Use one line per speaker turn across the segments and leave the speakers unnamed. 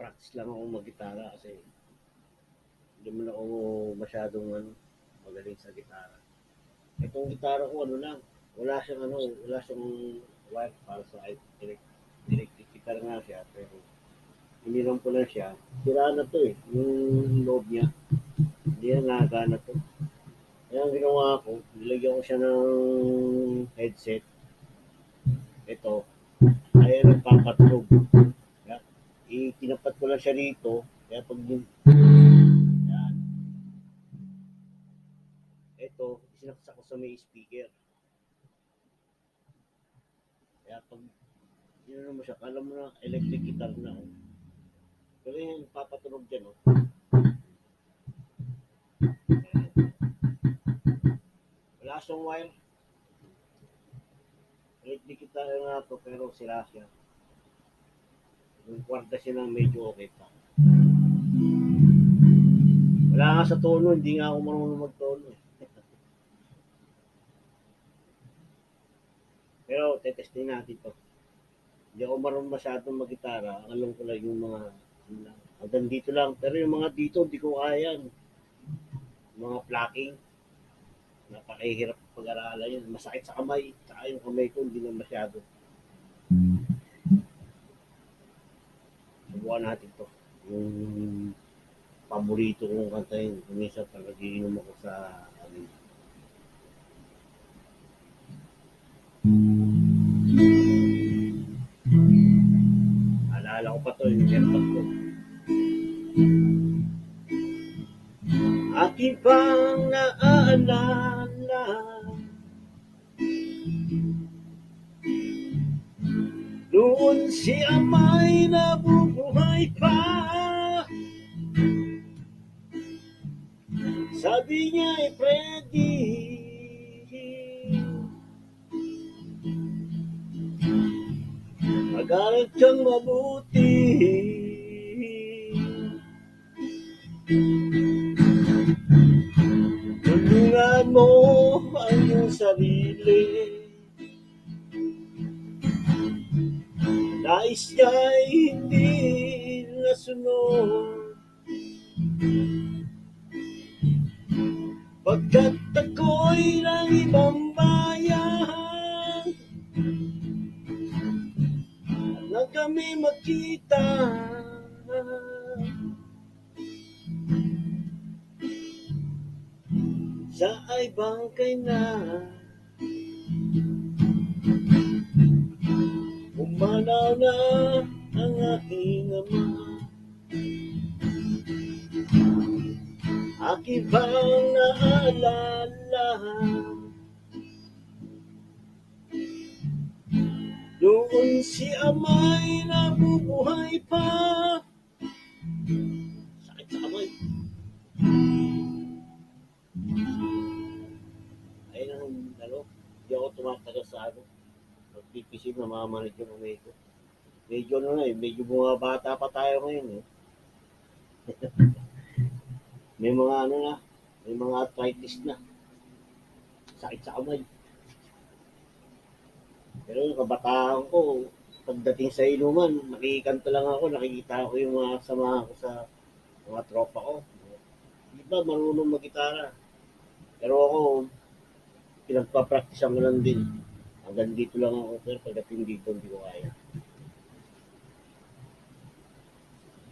nagpa-practice lang ako mag-gitara kasi hindi mo na ako masyadong ano, magaling sa gitara. Itong gitara ko ano lang, wala siyang ano, wala siyang wire para sa electric, electric guitar nga siya pero inilang ko lang siya. Sira na to eh, yung loob niya. Hindi na nagana to. Kaya ang ginawa ko, nilagyan ko siya ng headset. Ito, ay nagpapatlog. Kaya, itinapat ko lang siya rito. Kaya pag yun, yan. Ito, sinaksak ko sa may speaker. Kaya pag yun mo siya, kala mo na electric guitar na. Oh. Pero yung papatunog dyan, oh. Wala siyang wire. Electric guitar nga to, pero sila siya. Yung kwarta siya ng medyo okay pa. Wala nga sa tono, hindi nga ako marunong magtono. eh. pero tetesting natin to. Hindi ako marunong masyadong mag-gitara. Alam ko lang yung mga ano lang, hanggang dito lang. Pero yung mga dito, hindi ko kaya. Mga plucking. Napakahirap pag-aralan yun. Masakit sa kamay. Tsaka yung kamay ko, hindi na masyado. Subukan natin to. Yung paborito kong kanta yun. Kumisa pag nagiinom ako sa ano, Alala ko pa to, yung airpod ko. Aking pang naaalala Noon si Amay nabubuhay pa. Sabi niya ay Freddy Mag-aral kang mabuti. Tulungan mo ang iyong sarili Nais niya'y hindi nasunod Pagkat ako'y ng ibang bayan na kami magkita. Sa ay bangkay na na ang aking ama. Aking bang naalala? Noon si amay nabubuhay pa. Sakit sa kamay. Ayun ang ano, hindi ako tumatagal sa ano. Magpipisip na mamamanit yung kamay ko. Medyo ano na eh, medyo bumabata pa tayo ngayon eh. may mga ano na, may mga arthritis na. Sakit sa kamay. Pero yung kabataan ko, pagdating sa inuman, nakikanta lang ako, nakikita ko yung mga samahan ko sa mga tropa ko. Di ba marunong mag-gitara? Pero ako, pinagpa-practice ko lang din. Hanggang dito lang ako, pero pagdating dito, hindi ko kaya.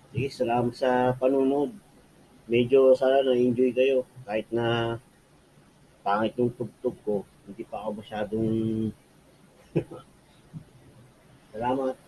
Sige, salamat sa panunod. Medyo sana na-enjoy kayo. Kahit na pangit yung tugtog ko, hindi pa ako masyadong... salamat.